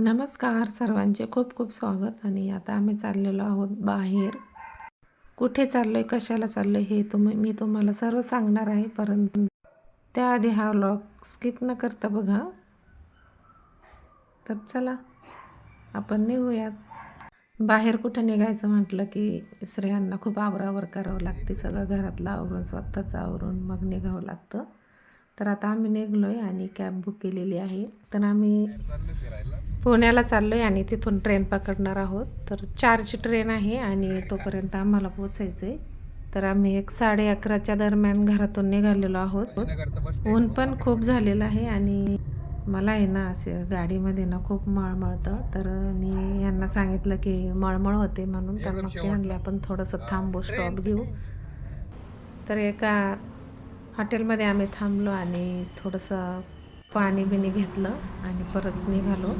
नमस्कार सर्वांचे. खूप खूप स्वागत. आणि आता आम्ही चाललेलो आहोत बाहेर. कुठे चाललो आहे कशाला चाललो आहे हे तुम्ही मी तुम्हाला सर्व सांगणार आहे. परंतु त्याआधी हा व्लॉग स्किप न करता बघा. तर चला आपण निघूयात. बाहेर कुठं निघायचं म्हटलं की स्त्रियांना खूप आवरावर करावं लागते. सगळं घरातलं आवरून स्वतःचं आवरून मग निघावं लागतं. तर आता आम्ही निघलो आहे आणि कॅब बुक केलेली आहे. तर आम्ही पुण्याला चाललो आहे आणि तिथून ट्रेन पकडणार आहोत. तर चारची ट्रेन आहे आणि तोपर्यंत आम्हाला पोचायचं आहे तर आम्ही एक साडे अकराच्या दरम्यान घरातून निघालेलो आहोत. ऊन पण खूप झालेलं आहे आणि मला आहे ना असे गाडीमध्ये ना खूप मळमळतं. तर मी यांना सांगितलं की मळमळ होते म्हणून तर मग ते म्हणले आपण थोडंसं थांबू स्टॉप घेऊ. तर एका हॉटेलमध्ये आम्ही थांबलो आणि थोडंसं पाणी बिणी घेतलं आणि परत निघालो.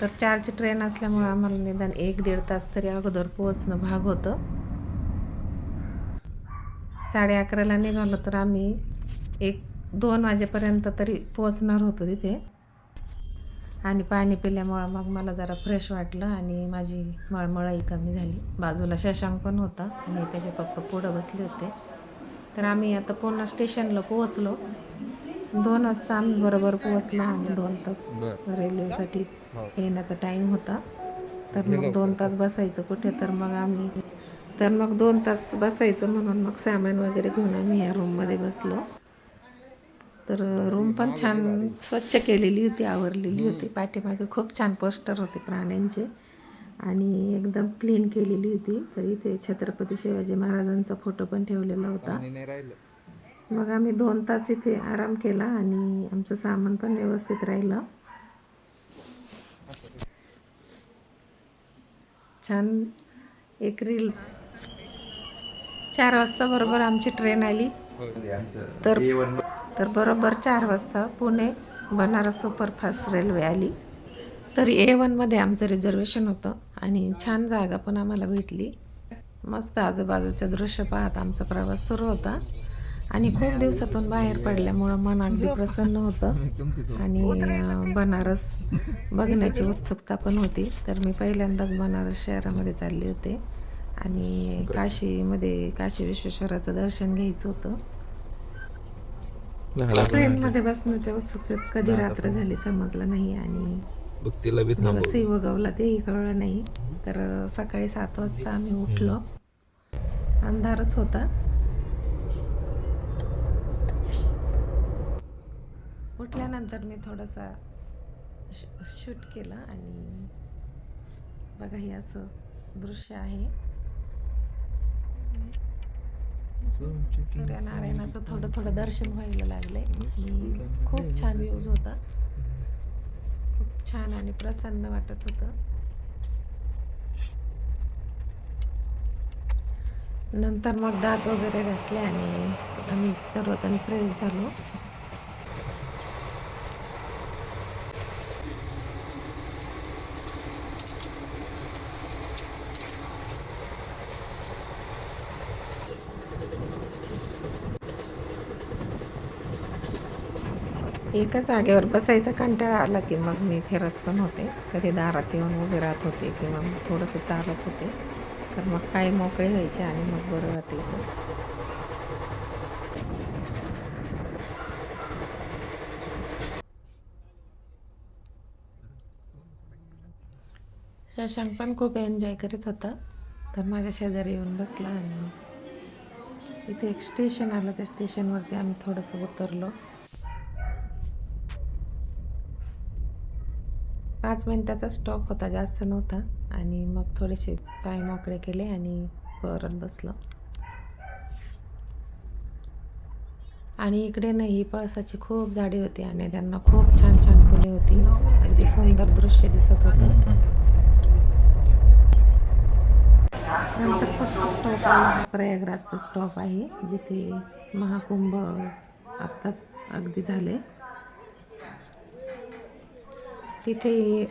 तर चारची ट्रेन असल्यामुळं आम्हाला निदान एक दीड तास तरी अगोदर पोहोचणं भाग होतं. साडे अकराला निघालो तर आम्ही एक दोन वाजेपर्यंत तरी पोहोचणार होतो तिथे. आणि पाणी पिल्यामुळं मग मला जरा फ्रेश वाटलं आणि माझी मळमळही कमी झाली. बाजूला शशांक पण होता आणि त्याचे पप्पा पुढं बसले होते. तर आम्ही आता पुन्हा स्टेशनला पोहोचलो. दोन वाजता आम्ही बरोबर पोहोचलो आणि दोन तास रेल्वेसाठी. येण्याचा टाईम होता. तर मग दोन तास बसायचं कुठे? तर मग आम्ही तर मग दोन तास बसायचं म्हणून मग सामान वगैरे घेऊन आम्ही या रूममध्ये बसलो. तर रूम पण छान स्वच्छ केलेली होती आवरलेली होती. पाठीमागे खूप छान पोस्टर होते प्राण्यांचे. आणि एकदम क्लीन केलेली होती. तर इथे छत्रपती शिवाजी महाराजांचा फोटो पण ठेवलेला होता. मग आम्ही दोन तास इथे आराम केला आणि आमचं सामान पण व्यवस्थित राहिलं. छान एक रील चार वाजता बरोबर आमची ट्रेन आली. तर तर बरोबर चार वाजता पुणे बनारस सुपरफास्ट रेल्वे आली. तर ए वनमध्ये आमचं रिझर्वेशन होतं आणि छान जागा पण आम्हाला भेटली. मस्त आजूबाजूचं दृश्य पाहत आमचा प्रवास सुरू होता. आणि खूप दिवसातून बाहेर पडल्यामुळं मन अगदी प्रसन्न होतं. आणि बनारस बघण्याची उत्सुकता पण होती. तर मी पहिल्यांदाच बनारस शहरामध्ये चालले होते. आणि काशीमध्ये काशी विश्वेश्वराचं दर्शन घ्यायचं होतं. ट्रेनमध्ये बसण्याच्या उत्सुकतेत कधी रात्र झाली समजलं नाही आणि उगवला तेही कळलं नाही. तर सकाळी सात वाजता आम्ही उठलो. अंधारच होता. उठल्यानंतर मी थोडासा शूट केलं आणि बघा हे असं दृश्य आहे. सूर्यनारायणाचं थोडं थोडं दर्शन व्हायला लागले खूप छान व्ह्यूज होता. खूप छान आणि प्रसन्न वाटत होतं. नंतर मग दात वगैरे घासले आणि आम्ही सर्वजण फ्रेश झालो. एका जागेवर बसायचा कंटाळा आला की मग मी फिरत पण होते. कधी दारात येऊन उभे राहत होते किंवा मग थोडंसं चालत होते. तर मग काही मोकळे व्हायचे आणि मग बरं वाटायचं. शशांक पण खूप एन्जॉय करीत होता. तर माझ्या शेजारी येऊन बसला आणि इथे एक स्टेशन आलं. त्या स्टेशनवरती आम्ही थोडंसं उतरलो. पाच मिनटाचा स्टॉप होता जास्त नव्हता. आणि मग थोडेसे पाय मोकळे केले आणि परत बसलो. आणि इकडे ना ही पळसाची खूप झाडे होती आणि त्यांना खूप छान छान फुले होती. अगदी सुंदर दृश्य दिसत होतं. नंतर फक्त स्टॉप आहे. प्रयागराजचा स्टॉप आहे जिथे महाकुंभ आत्ताच अगदी झाले. तिथे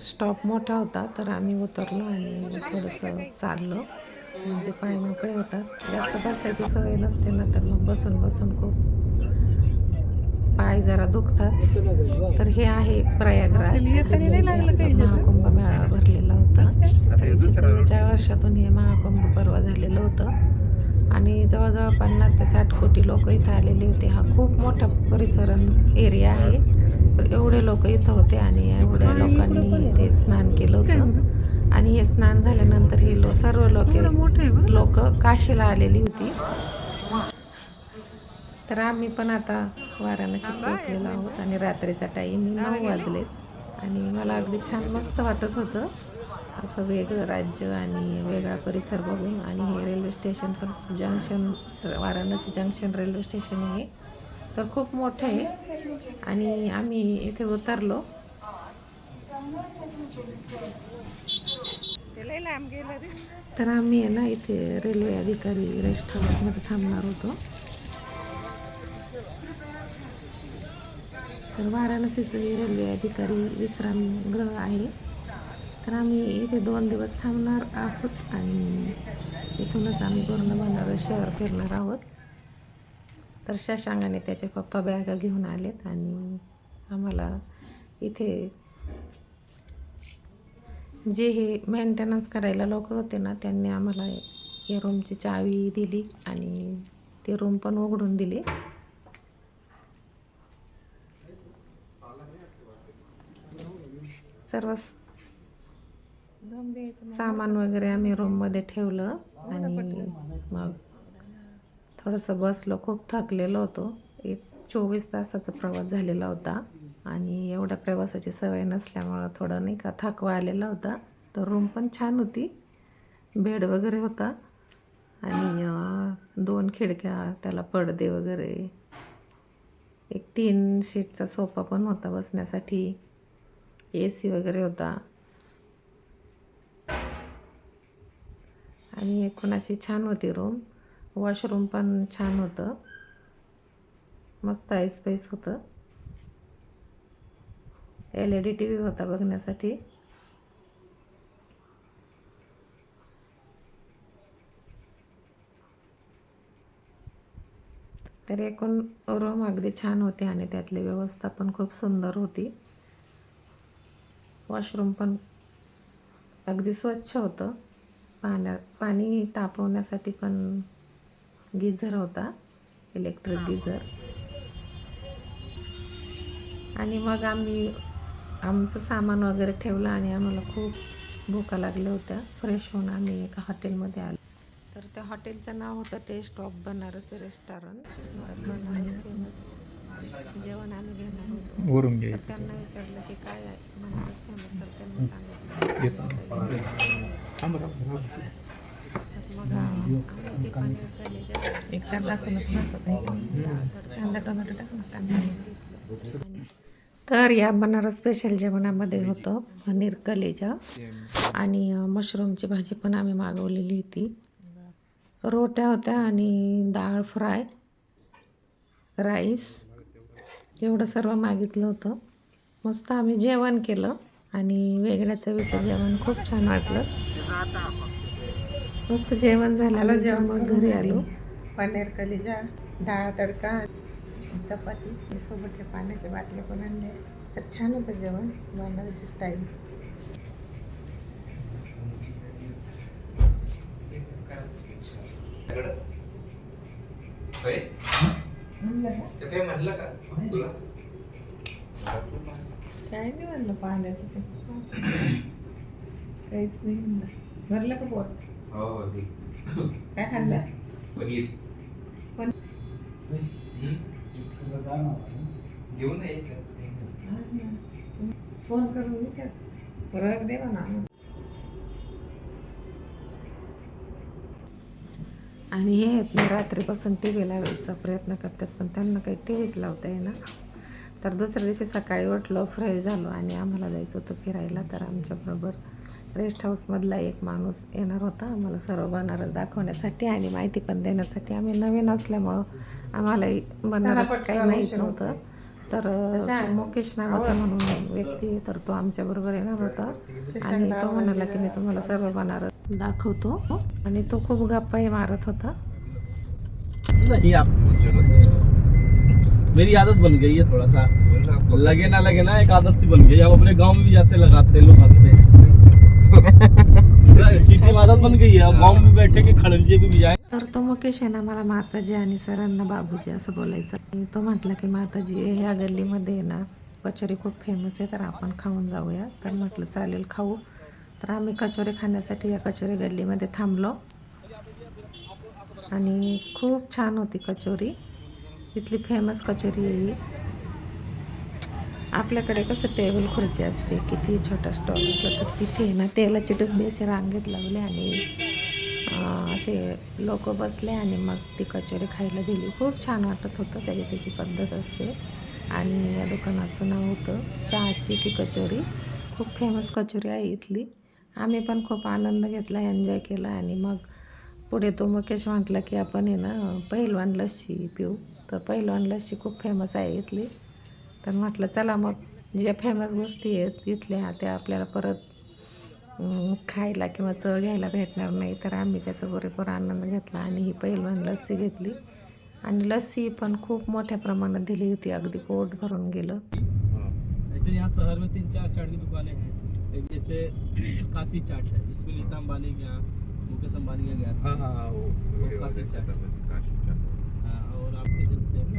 स्टॉप मोठा होता तर आम्ही उतरलो आणि थोडंसं चाललो. म्हणजे पाय मोकळे होतात. जास्त बसायची सवय नसते ना तर मग बसून बसून खूप पाय जरा दुखतात. तर हे आहे प्रयागराज. येताना नाही लागलं काही इथे जसं? महाकुंभ मेळा भरलेला होता. चव्वेचाळीस वर्षातून हे महाकुंभ पर्व झालेलं होतं. आणि जवळजवळ पन्नास ते साठ कोटी लोक इथं आलेले होते. हा खूप मोठा परिसरण एरिया आहे. एवढे लोक इथं होते आणि एवढ्या लोकांनी इथे स्नान केलं होतं. आणि हे स्नान झाल्यानंतर हे लो सर्व लोक लोक काशीला आलेली होती. तर आम्ही पण आता वाराणसी पोहोचलेलो आहोत आणि रात्रीचा टाईम नऊ वाजलेत आणि मला अगदी छान मस्त वाटत होतं. असं वेगळं राज्य आणि वेगळा परिसर बघून. आणि हे रेल्वे स्टेशन पण junction Varanasi junction railway station आहे. तर खूप मोठं आहे. आणि आम्ही इथे उतरलो. तर आम्ही आहे ना इथे रेल्वे अधिकारी रेस्ट हाऊसमध्ये थांबणार होतो. तर वाराणसीचं रेल्वे अधिकारी विश्रामगृह आहे. तर आम्ही इथे दोन दिवस थांबणार आहोत आणि इथूनच आम्ही पूर्ण बनारस शहर फिरणार आहोत. तर शशांकाने त्याचे पप्पा बॅगा घेऊन आलेत आणि आम्हाला इथे जे हे मेंटेनन्स करायला लोक होते ना त्यांनी आम्हाला या रूमची चावी दिली आणि ते रूम पण उघडून दिली. सर्व सामान वगैरे आम्ही रूममध्ये ठेवलं आणि मग थोडंसं बसलो खूप थकलेलो होतो. एक चोवीस तासाचा प्रवास झालेला होता आणि एवढ्या प्रवासाची सवय नसल्यामुळं थोडं नाही का थकवा आलेला होता. तर रूम पण छान होती. बेड वगैरे होता आणि दोन खिडक्या त्याला पडदे वगैरे. एक तीन शीटचा सोफा पण होता बसण्यासाठी. ए सी वगैरे होता. आणि एकूण अशी छान होती रूम. वॉशरूम पण छान होतं. मस्त ऐसपैस होतं. L E D T V होता बघण्यासाठी. तर एकूण रूम अगदी छान होते आणि त्यातली व्यवस्था पण खूप सुंदर होती. वॉशरूम पण अगदी स्वच्छ होतं. पाण्या पाणी तापवण्यासाठी पण गिझर होता इलेक्ट्रिक गिझर आणि मग आम्ही आमचं सामान वगैरे ठेवलं आणि आम्हाला खूप भुका लागल्या होत्या. फ्रेश होऊन आम्ही एका हॉटेलमध्ये आलो. तर त्या हॉटेलचं नाव होतं taste of Banarasi restaurant famous जेवण आम्ही घेणार होतो. त्यांना विचारलं की काय आहे? बनारस फेमस तर त्यांनी सांगितलं. एक तर दाखवलं कांदा टोमॅटो टाकून कांदा तर या बनारस स्पेशल जेवणामध्ये होतं पनीर कलेजा आणि मशरूमची भाजी पण आम्ही मागवलेली होती. रोट्या होत्या आणि डाळ फ्राय राईस एवढं सर्व मागितलं होतं. मस्त आम्ही जेवण केलं आणि वेगळ्या चवीचं जेवण खूप छान वाटलं. मस्त जेवण झालं जेवण मग घरी आलो. पनीर कलिजा डाळ तडका चपाती. सोबत हे पाण्याचे बाटले पण आणले. तर छान होतं जेवण. का? तुला काय नाही म्हणलं पाण्याचं ते. काहीच नाही म्हणलं. भरलं का पोट? हो हो ते काय खाल्लं? पनीर. पण हम्म? फोन करून विचार. रग दे म्हणा. आणि हे आहेत ना रात्रीपासून टी व्ही लावायचा प्रयत्न करतात पण त्यांना काही टी व्हीच लावता येईना. तर दुसऱ्या दिवशी सकाळी उठलो फ्रेश झालो आणि आम्हाला जायचं होतं फिरायला तर आमच्याबरोबर रेस्ट हाऊसमधला एक माणूस येणार होता आम्हाला सर्व बनारस दाखवण्यासाठी आणि माहिती पण देण्यासाठी. आम्ही नवीन असल्यामुळं आम्हाला बनारस काही माहीत नव्हतं. तर मुकेश नावाचा म्हणून व्यक्ती तर तो आमच्याबरोबर येणार होता. आणि तो म्हणाला की मी तुम्हाला सर्व बनारस दाखवतो. आणि तो खूप गप्पाही मारत होता. ही मेरी आदत बन गई है थोड़ा सा लगे ना लगे ना एक आदत सी बन गई हम अपने गांव में भी जाते लगाते लोग हंसते तर तो मुकेश आहे ना मला माताजी आणि सरांना बाबूजी असं बोलायचं. तो म्हटला की माताजी ह्या गल्लीमध्ये आहे ना कचोरी खूप फेमस आहे तर आपण खाऊन जाऊया. तर म्हटलं चालेल खाऊ. तर आम्ही कचोरी खाण्यासाठी या कचोरी गल्लीमध्ये थांबलो. आणि खूप छान होती कचोरी. इथली फेमस कचोरी आहे ही. आपल्याकडे कसं टेबल खुर्ची असते किती छोटा स्टॉल असला तर तिथे आहे ना तेलाचे डब्बे असे रांगेत लावले आणि असे लोक बसले आणि मग ती कचोरी खायला दिली. खूप छान वाटत होतं त्याची त्याची पद्धत असते. आणि या दुकानाचं नाव होतं चहाची की कचोरी. खूप फेमस कचोरी आहे इथली. आम्ही पण खूप आनंद घेतला एन्जॉय केला आणि मग पुढे तो मुकेश म्हटलं की आपण आहे ना पहिलवान लस्सी पिऊ. तर पहिलवान लस्सी खूप फेमस आहे इथली. तर म्हटलं चला मग ज्या फेमस गोष्टी आहेत इथल्या त्या आपल्याला परत खायला किंवा चव घ्यायला भेटणार नाही. तर आम्ही त्याचा पुरेपूर आनंद घेतला आणि ही पहिलवान लस्सी घेतली. आणि लस्सी पण खूप मोठ्या प्रमाणात दिली होती अगदी पोट भरून गेलं. ऐसे यहाँ शहर में तीन चार चाट की दुकानें हैं। एक जैसे काशी चाट है जिसमें नीता अंबानी गया मुकेश अंबानी का गया था। हाँ हाँ हाँ वो वो काशी चाट काशी चाट। हाँ, और आपके चलते हैं ना?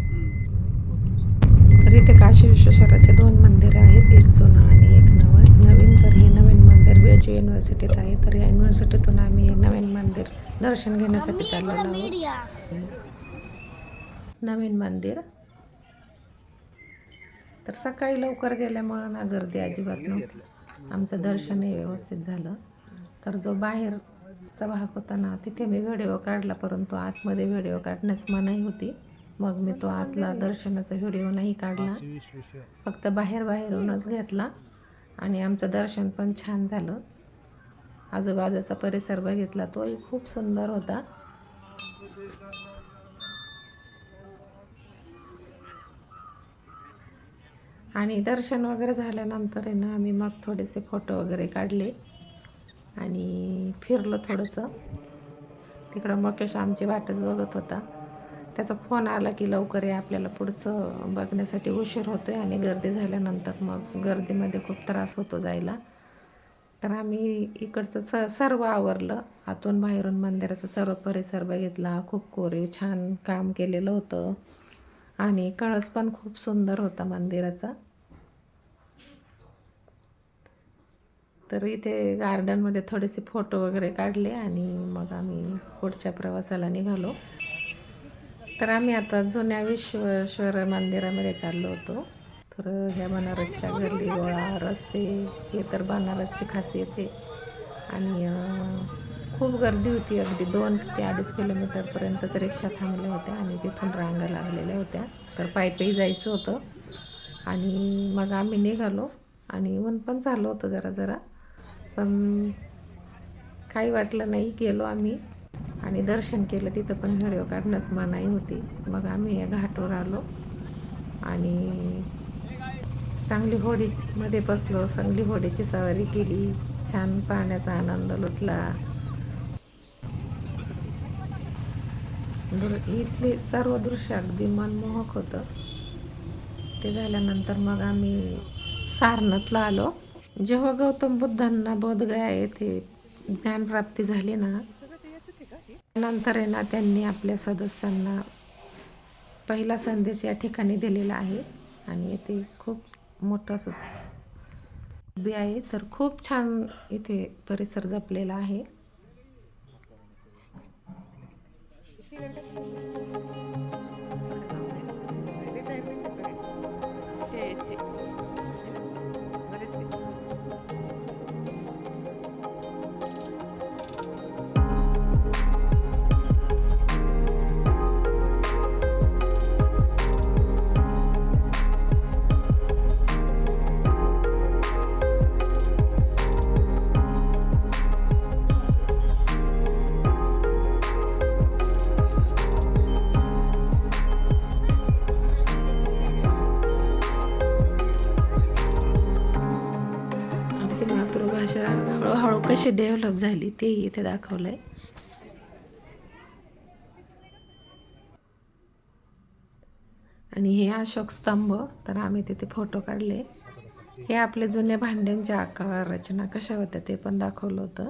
तर इथे विश्वेश्वराचे दोन मंदिरं आहेत. एक जुनं आणि एक नवं. नवीन तर हे नवीन मंदिर बेजू युनिव्हर्सिटीत आहे. तर या युनिव्हर्सिटीतून आम्ही हे नवीन मंदिर दर्शन घेण्यासाठी चाललेलो आहोत. नवीन मंदिर. तर सकाळी लवकर गेल्यामुळं ना गर्दी अजिबात नव्हती. आमचं दर्शनही व्यवस्थित झालं. तर जो बाहेरचा भाग होता ना तिथे मी व्हिडिओ काढला परंतु आतमध्ये व्हिडिओ काढण्यास मनाई होती. मग मी तो आतला दर्शनाचा व्हिडिओ नाही काढला. फक्त बाहेर बाहेरूनच घेतला. आणि आमचं दर्शन पण छान झालं. आजूबाजूचा परिसर बघितला तोही खूप सुंदर होता. आणि दर्शन वगैरे झाल्यानंतर आहे ना आम्ही मग थोडेसे फोटो वगैरे काढले. आणि फिरलो थोडंसं. तिकडं मुकेश आमची वाटच बघत होता. त्याचा फोन आला की लवकर या आपल्याला पुढचं बघण्यासाठी उशीर होतो आहे आणि गर्दी झाल्यानंतर मग गर्दीमध्ये खूप त्रास होतो जायला. तर आम्ही इकडचं स सर्व आवरलं. आतून बाहेरून मंदिराचा सर्व परिसर बघितला. खूप कोरीव छान काम केलेलं होतं. आणि कळस पण खूप सुंदर होता मंदिराचा. तर इथे गार्डनमध्ये थोडेसे फोटो वगैरे काढले आणि मग आम्ही पुढच्या प्रवासाला निघालो. तर आम्ही आता जुन्या विश्वेश्वर मंदिरामध्ये चाललो होतो. तर ह्या बनारसच्या गल्ली गोळा रस्ते हे तर बनारसची खासियत आहे. आणि खूप गर्दी होती अगदी दोन ते अडीच किलोमीटरपर्यंतच रिक्षा थांबल्या होत्या आणि तिथून रांगा लागलेल्या होत्या. तर पायपही जायचं होतं. आणि मग आम्ही निघालो आणि ऊन पण झालं होतं जरा जरा पण काही वाटलं नाही गेलो आम्ही. आणि दर्शन केलं तिथं पण व्हिडिओ काढण्यास मनाई होती. मग आम्ही या घाटवर आलो आणि चांगली होडीमध्ये बसलो. चांगली होडीची सवारी केली. छान पाण्याचा आनंद लुटला. दृ इथली सर्व दृश्य अगदी मनमोहक होतं. ते झाल्यानंतर मग आम्ही सारनाथला आलो. जेव्हा गौतम बुद्धांना बोधगया येथे ज्ञानप्राप्ती झाली ना नंतर आहे ना त्यांनी आपल्या सदस्यांना पहिला संदेश या ठिकाणी दिलेला आहे. आणि येथे खूप मोठं असं उभी आहे. तर खूप छान इथे परिसर जपलेला आहे. कशी डेव्हलप झाली तेही इथे दाखवलं आहे आणि हे अशोक स्तंभ तर आम्ही तिथे फोटो काढले. हे आपले जुने भांड्यांच्या आकार रचना कशा होत्या ते पण दाखवलं होतं.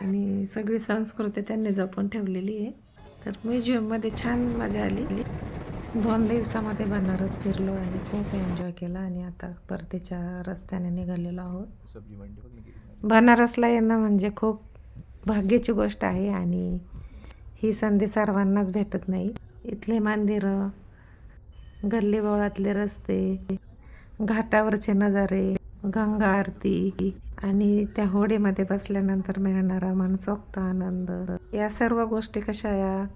आणि सगळी संस्कृती त्यांनी जपून ठेवलेली आहे. तर म्युझियममध्ये छान मजा आली. दोन दिवसामध्ये बनारस फिरलो आणि खूप एन्जॉय केला आणि आता परतीच्या रस्त्याने निघालेलो आहोत. बनारसला येणं म्हणजे खूप भाग्याची गोष्ट आहे आणि ही संधी सर्वांनाच भेटत नाही. इथले मंदिरं गल्लीबोळातले रस्ते घाटावरचे नजारे गंगा आरती आणि त्या होडीमध्ये बसल्यानंतर मिळणारा मनसोक्त आनंद. या सर्व गोष्टी कशा या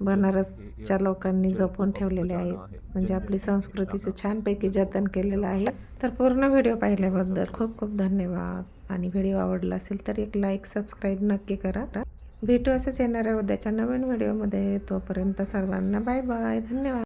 बनारसच्या लोकांनी जपून ठेवलेल्या आहेत. म्हणजे आपली संस्कृतीचं छानपैकी जतन केलेलं आहे. तर पूर्ण व्हिडिओ पाहिल्याबद्दल खूप खूप धन्यवाद. आणि व्हिडिओ आवडला असेल तर एक लाईक सबस्क्राईब नक्की करा. भेटू असंच येणाऱ्या उद्याच्या नवीन व्हिडिओमध्ये. तोपर्यंत सर्वांना बाय बाय धन्यवाद.